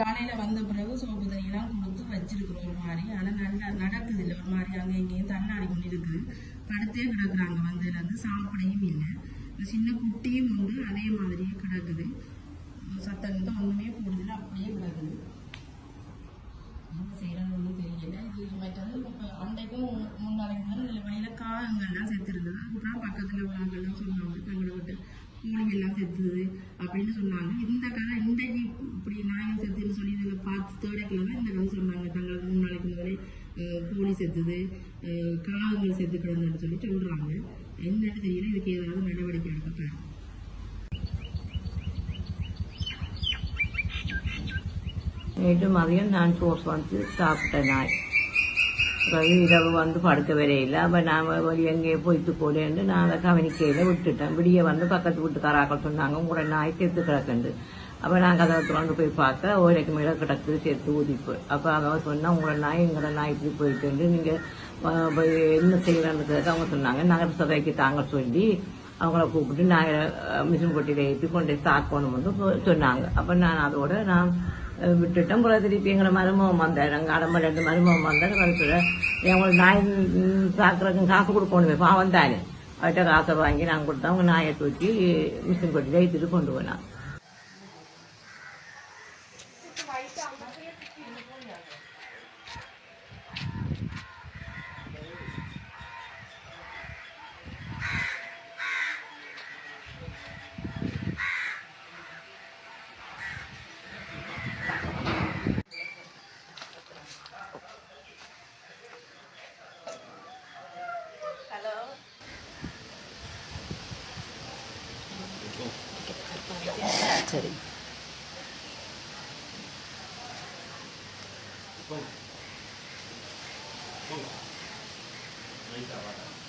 காலையில் வந்த பிறகு சோப்பு தண்ணியெல்லாம் கொடுத்து வச்சிருக்கிறோம் ஒரு மாதிரி. ஆனால் நல்லா நடக்குது இல்லை ஒரு மாதிரி. அங்கே இங்கேயும் தள்ளாடி கொண்டு இருக்குது. படுத்தே கிடக்குறாங்க வந்து வந்து சாப்பிடையும் இல்லை. சின்ன குட்டியும் உண்டு அதே மாதிரியே கிடக்குது. சத்தம் தான் ஒன்றுமே போடுதில்ல அப்படியே கிடக்குது. என்ன செய்யறதுன்னு ஒன்றும் தெரியல இது மற்றது இப்போ அன்றைக்கும் முன்னாளைக்கு முதல்ல இதில் வழியில் காகங்கள்லாம் செத்துருந்தது அதுக்கப்புறம் பக்கத்தில் உள்ளவங்கள்லாம் சொன்னாங்க தங்களை விட்டு எல்லாம் செத்துது அப்படின்னு சொன்னாங்க. இந்த கதை இன்றைக்கு இப்படி நாயம் செத்துன்னு சொல்லி இதில் பார்த்து தேடக்கில் தான் இந்த கதை சொன்னாங்க. தங்களுக்கு மூணு நாளைக்கு முதலே கோழி செத்துது காகங்கள் செத்து கிடந்ததுன்னு சொல்லி சொல்கிறாங்க என்னன்னு தெரியல இதுக்கு ஏதாவது நடவடிக்கை எடுக்கப்பேன் நேற்று மதியம் நான் சோர்ஸ் வந்து சாப்பிட்டேன் நாய். அப்புறம் இரவு வந்து படுக்க வரையில அப்போ நான் வெளியே எங்கேயே போய்த்து போலேன்னு நான் அதை கவனிக்கையில் விட்டுட்டேன் விடிய வந்து பக்கத்து வீட்டுக்காராக்கள் சொன்னாங்க உங்களோட நாய் செத்து கிடக்குண்டு அப்போ நான் கதவை திறந்து போய் பார்க்க ஓரைக்கு மேலே கிடக்குது சேர்த்து ஊதிப்பு அப்போ அவன் சொன்னா உங்களோட நாய் எங்களோட நாய் இப்படி போயிட்டு நீங்கள் என்ன செய்யலான்னு அவங்க சொன்னாங்க நகர சபைக்கு தாங்க சொல்லி அவங்கள கூப்பிட்டு நான் மிஷின் கொட்டியில் ஏற்றி கொண்டு போய் தாக்கணும்னு சொன்னாங்க. அப்போ நான் அதோட நான் விட்டுட்டேன். போல திருப்பி எங்களை மருமகம் வந்தார். எங்கள் அடம்ப ரெண்டு மருமகம் வந்தார். கருத்துல எங்களுக்கு நாய் சாக்குறதுக்கு காசு கொடுக்கணுமே. பாவம் தானே. அவர்கிட்ட காசை வாங்கி நான் கொடுத்தா அவங்க நாயை தூக்கி மிஷின் கொட்டியில் ஏற்றிட்டு கொண்டு போனான் சரி Ahí está, va.